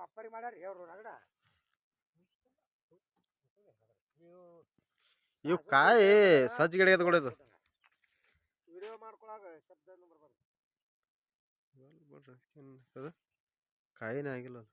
ಅಪ್ಪರಿ ಮಾಡ್ಯಾರ ಹೇಳ್ರು ರಗಡ ಇವು ಕಾಯಿ ಸಜ್ಜಿಗಡೆ ಎದ್ಕೊಡೋದು ವಿಡಿಯೋ ಮಾಡ್ಕೊಳಾಗ ಶಬ್ದ ನಂಬರ್ ಬರ್ತದೆ ಕಾಯಿನೇ ಆಗಿಲ್ಲ ಅದು.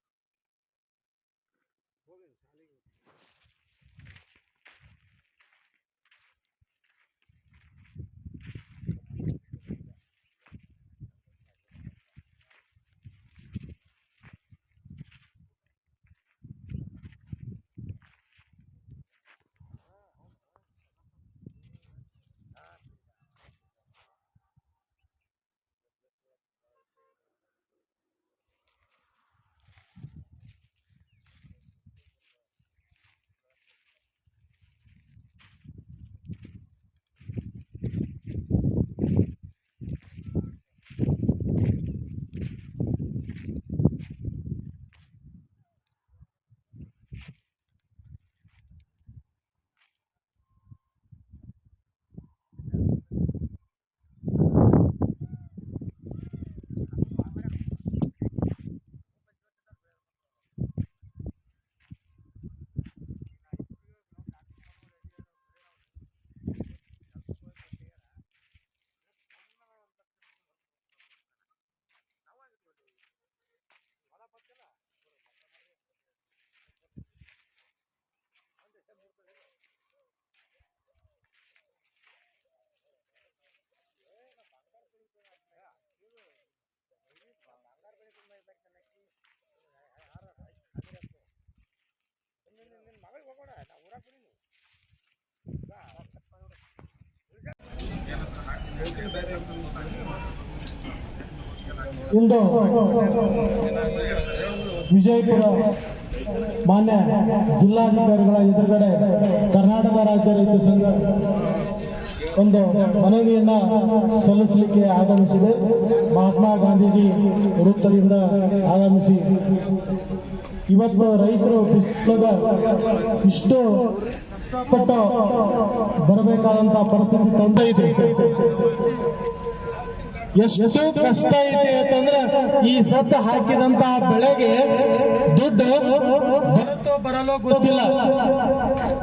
ಇಂದು ವಿಜಯಪುರ ಮಾನ್ಯ ಜಿಲ್ಲಾಧಿಕಾರಿಗಳ ಎದುರುಗಡೆ ಕರ್ನಾಟಕ ರಾಜ್ಯ ರೈತ ಸಂಘ ಒಂದು ಮನವಿಯನ್ನ ಸಲ್ಲಿಸಲಿಕ್ಕೆ ಆಗಮಿಸಿದೆ. ಮಹಾತ್ಮ ಗಾಂಧೀಜಿ ವೃತ್ತದಿಂದ ಆಗಮಿಸಿ. ಇವತ್ತು ರೈತರು ಬಿಸಿಲಾಗ ಇಷ್ಟು ಕಷ್ಟಪಟ್ಟು ಬರಬೇಕಾದಂತ ಪರಿಸ್ಥಿತಿ ತೊಂದರೆ ಇದೆ. ಎಷ್ಟು ಕಷ್ಟ ಇದೆ ಅಂತಂದ್ರೆ ಈ ಸತ್ತು ಹಾಕಿದಂತ ಬೆಳೆಗೆ ದುಡ್ಡು ಬರಲೋ ಗೊತ್ತಿಲ್ಲ.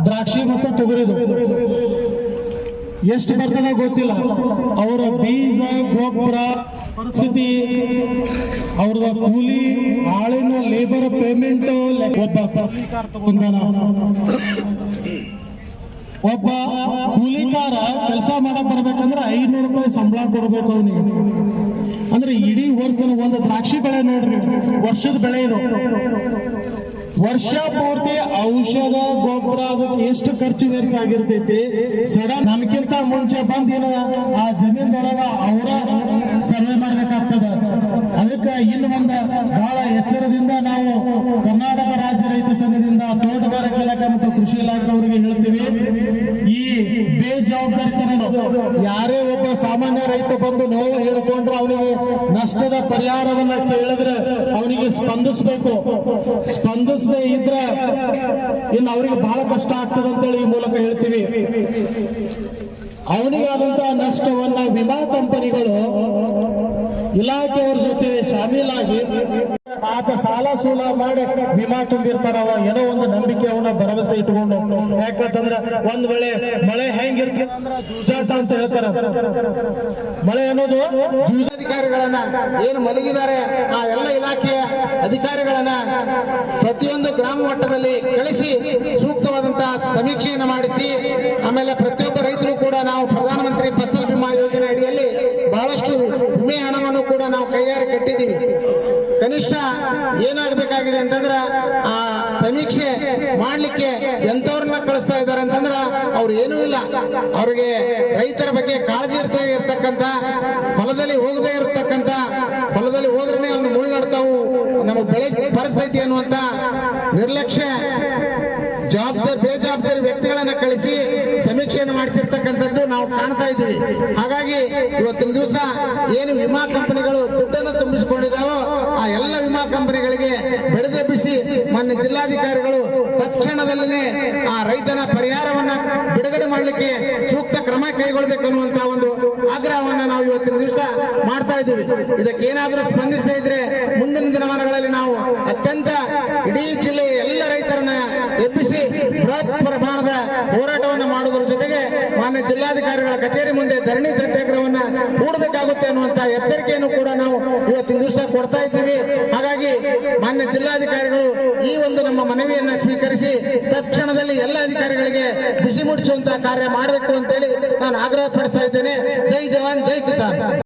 ದ್ರಾಕ್ಷಿ ಮತ್ತು ತೊಗರಿದು. ಎಷ್ಟು ಬರ್ತಾನೆ ಗೊತ್ತಿಲ್ಲ. ಅವರ ಬೀಜ, ಗೊಬ್ಬರ, ಪರಿಸ್ಥಿತಿ, ಅವ್ರದ ಕೂಲಿ ಆಳಿನ ಲೇಬರ್ ಪೇಮೆಂಟ್ ಒಬ್ಬ ತಗೊಂಡಾನ. ಒಬ್ಬ ಕೂಲಿಕಾರ ಕೆಲಸ ಮಾಡಕ್ ಬರ್ಬೇಕಂದ್ರೆ ಐನೂರು ರೂಪಾಯಿ ಸಂಬಳ ಕೊಡ್ಬೇಕು ಅವನಿಗೆ. ಅಂದ್ರೆ ಇಡೀ ವರ್ಷದ ಒಂದು ದ್ರಾಕ್ಷಿ ಬೆಳೆ ನೋಡ್ರಿ, ವರ್ಷದ ಬೆಳೆ ಇದು. ವರ್ಷ ಪೂರ್ತಿ ಔಷಧ, ಗೊಬ್ಬರ, ಅದಕ್ಕೆ ಎಷ್ಟು ಖರ್ಚು ವೆಚ್ಚ ಆಗಿರ್ತೈತಿ ಸಡನ್ ನಮ್ಗಿಂತ ಮುಂಚೆ ಬಂದಿನ ಆ ಜಮೀನ್ದೊಳಗ ಅವರ ಸರ್ವೆ ಮಾಡ್ಬೇಕಾಗ್ತದ. ಅದಕ್ಕೆ ಇನ್ನು ಒಂದು ಬಹಳ ಎಚ್ಚರದಿಂದ ನಾವು ಕರ್ನಾಟಕ ರಾಜ್ಯ ರೈತ ಸಂಘದಿಂದ ತೋಟಗಾರಿಕೆ ಇಲಾಖೆ ಮತ್ತು ಕೃಷಿ ಇಲಾಖೆ ಅವರಿಗೆ ಹೇಳ್ತೀವಿ, ಈ ಬೇಜವಾಬ್ದಾರಿತನ ಯಾರೇ ಒಬ್ಬ ಸಾಮಾನ್ಯ ರೈತ ಬಂದು ನೋವು ಹೇಳ್ಕೊಂಡ್ರೆ ಅವನಿಗೆ ನಷ್ಟದ ಪರಿಹಾರವನ್ನ ಕೇಳಿದ್ರೆ ಅವನಿಗೆ ಸ್ಪಂದಿಸಬೇಕು. ಸ್ಪಂದಿಸದೆ ಇದ್ರೆ ಇನ್ನು ಅವರಿಗೆ ಬಹಳ ಕಷ್ಟ ಆಗ್ತದೆ ಅಂತೇಳಿ ಈ ಮೂಲಕ ಹೇಳ್ತೀವಿ. ಅವನಿಗಾದಂತಹ ನಷ್ಟವನ್ನ ವಿಮಾ ಕಂಪನಿಗಳು ಇಲಾಖೆಯವ್ರ ಜೊತೆ ಶಾಮೀಲಾಗಿ ಆತ ಸಾಲ ಸೂಲ ಮಾಡಿ ವಿಮಾ ತುಂಬಿರ್ತಾರ ಅವ ಏನೋ ಒಂದು ನಂಬಿಕೆ ಅವನ ಭರವಸೆ ಇಟ್ಕೊಂಡು ಯಾಕಂತಂದ್ರೆ ಒಂದ್ ವೇಳೆ ಮಳೆ ಹೆಂಗಿರ್ತ ಜೂಜಾಟ ಅಂತ ಹೇಳ್ತಾರ. ಮಳೆ ಅನ್ನೋದು ಜೂಜ ಅಧಿಕಾರಿಗಳನ್ನ ಏನು ಮಲಗಿದ್ದಾರೆ, ಆ ಎಲ್ಲ ಇಲಾಖೆಯ ಅಧಿಕಾರಿಗಳನ್ನ ಪ್ರತಿಯೊಂದು ಗ್ರಾಮ ಮಟ್ಟದಲ್ಲಿ ಕಳಿಸಿ ಸೂಕ್ತವಾದಂತಹ ಸಮೀಕ್ಷೆಯನ್ನು ಮಾಡಿಸಿ, ಆಮೇಲೆ ಪ್ರತಿಯೊಬ್ಬ ರೈತರು ಕೂಡ ನಾವು ಪ್ರಧಾನಮಂತ್ರಿ ಫಸಲ್ ಬಿಮಾ ಯೋಜನೆ ಅಡಿಯಲ್ಲಿ ಬಹಳಷ್ಟು ವಿಮೆ ಹಣವನ್ನು ಕೂಡ ನಾವು ಕೈಯಾರೆ ಕಟ್ಟಿದ್ದೀವಿ. ಕನಿಷ್ಠ ಏನಾಗಬೇಕಾಗಿದೆ ಅಂತಂದ್ರೆ ಆ ಸಮೀಕ್ಷೆ ಮಾಡಲಿಕ್ಕೆ ಎಂಥವ್ರನ್ನ ಕಳಿಸ್ತಾ ಇದ್ದಾರೆ ಅಂತಂದ್ರೆ ಅವ್ರು ಏನೂ ಇಲ್ಲ. ಅವ್ರಿಗೆ ರೈತರ ಬಗ್ಗೆ ಕಾಳಜಿ ಇರ್ತಾ ಇರ್ತಕ್ಕಂಥ, ಹೊಲದಲ್ಲಿ ಹೋಗದೆ ಇರತಕ್ಕಂಥ, ಹೊಲದಲ್ಲಿ ಹೋದ್ರೇನೆ ಅವ್ನು ಮುಳ್ಳು ನಮಗೆ ಬೆಳೆ ಪರಿಸ್ಥಿತಿ ಅನ್ನುವಂತ ನಿರ್ಲಕ್ಷ್ಯ, ಜವಾಬ್ದಾರಿ, ಬೇಜವಾಬ್ದಾರಿ ವ್ಯಕ್ತಿಗಳನ್ನ ಕಳಿಸಿ ಸಮೀಕ್ಷೆಯನ್ನು ಮಾಡಿಸಿರ್ತಕ್ಕಂಥದ್ದು ನಾವು ಕಾಣ್ತಾ ಇದ್ದೀವಿ. ಹಾಗಾಗಿ ಇವತ್ತಿನ ದಿವಸ ಏನು ವಿಮಾ ಕಂಪನಿಗಳು ದುಡ್ಡನ್ನು ತುಂಬಿಸಿಕೊಂಡಿದ್ದಾವೋ ಆ ಎಲ್ಲ ವಿಮಾ ಕಂಪನಿಗಳಿಗೆ ಬೆಳೆದೆಬ್ಬಿಸಿ ಮೊನ್ನೆ ಜಿಲ್ಲಾಧಿಕಾರಿಗಳು ತಕ್ಷಣದಲ್ಲೇ ಆ ರೈತನ ಪರಿಹಾರವನ್ನ ಬಿಡುಗಡೆ ಮಾಡಲಿಕ್ಕೆ ಸೂಕ್ತ ಕ್ರಮ ಕೈಗೊಳ್ಳಬೇಕು ಅನ್ನುವಂತ ಒಂದು ಆಗ್ರಹವನ್ನ ನಾವು ಇವತ್ತಿನ ದಿವಸ ಮಾಡ್ತಾ ಇದ್ದೀವಿ. ಇದಕ್ಕೇನಾದ್ರೂ ಸ್ಪಂದಿಸದೇ ಇದ್ರೆ ಮುಂದಿನ ದಿನಮಾನಗಳಲ್ಲಿ ನಾವು ಅತ್ಯಂತ ಇಡೀ ಜಿಲ್ಲೆಯ ಎಲ್ಲ ರೈತರನ್ನ ಎಬ್ಬಿಸಿ ಬೃಹತ್ ಪ್ರಮಾಣದ ಹೋರಾಟವನ್ನು ಮಾಡುವುದರ ಜೊತೆಗೆ ಮಾನ್ಯ ಜಿಲ್ಲಾಧಿಕಾರಿಗಳ ಕಚೇರಿ ಮುಂದೆ ಧರಣಿ ಸತ್ಯಾಗ್ರಹವನ್ನ ಹೂಡಬೇಕಾಗುತ್ತೆ ಅನ್ನುವಂತ ಎಚ್ಚರಿಕೆಯನ್ನು ಕೂಡ ನಾವು ಇವತ್ತಿನ ದಿವಸ ಕೊಡ್ತಾ ಇದ್ದೀವಿ. ಹಾಗಾಗಿ ಮಾನ್ಯ ಜಿಲ್ಲಾಧಿಕಾರಿಗಳು ಈ ಒಂದು ನಮ್ಮ ಮನವಿಯನ್ನ ಸ್ವೀಕರಿಸಿ ತತ್ಕ್ಷಣದಲ್ಲಿ ಎಲ್ಲ ಅಧಿಕಾರಿಗಳಿಗೆ ಬಿಸಿ ಮುಟ್ಟಿಸುವಂತಹ ಕಾರ್ಯ ಮಾಡಬೇಕು ಅಂತೇಳಿ ನಾನು ಆಗ್ರಹ ಪಡಿಸ್ತಾ ಇದ್ದೇನೆ